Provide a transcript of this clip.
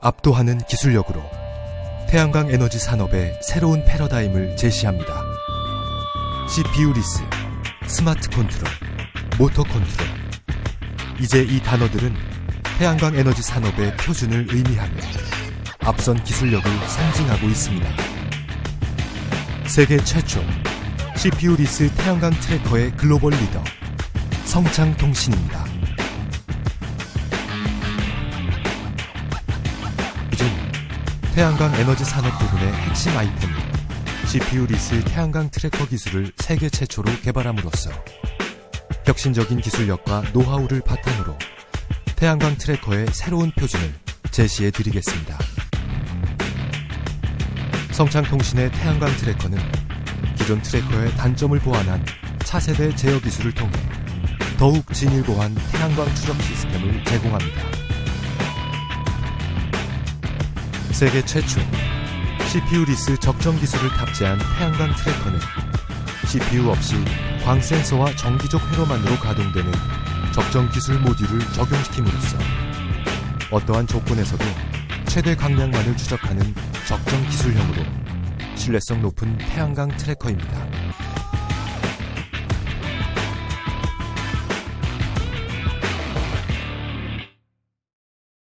압도하는 기술력으로 태양광 에너지 산업의 새로운 패러다임을 제시합니다. CPU 리스, 스마트 컨트롤, 모터 컨트롤. 이제 이 단어들은 태양광 에너지 산업의 표준을 의미하며 앞선 기술력을 상징하고 있습니다. 세계 최초 CPU 리스 태양광 트래커의 글로벌 리더 성창통신입니다. 태양광 에너지 산업 부분의 핵심 아이템인 CPU 리스 태양광 트래커 기술을 세계 최초로 개발함으로써 혁신적인 기술력과 노하우를 바탕으로 태양광 트래커의 새로운 표준을 제시해 드리겠습니다. 성창통신의 태양광 트래커는 기존 트래커의 단점을 보완한 차세대 제어 기술을 통해 더욱 진일보한 태양광 추적 시스템을 제공합니다. 세계 최초 CPU 리스 적정 기술을 탑재한 태양광 트래커는 CPU 없이 광 센서와 정기적 회로만으로 가동되는 적정 기술 모듈을 적용시킴으로써 어떠한 조건에서도 최대 강량만을 추적하는 적정 기술형으로 신뢰성 높은 태양광 트래커입니다.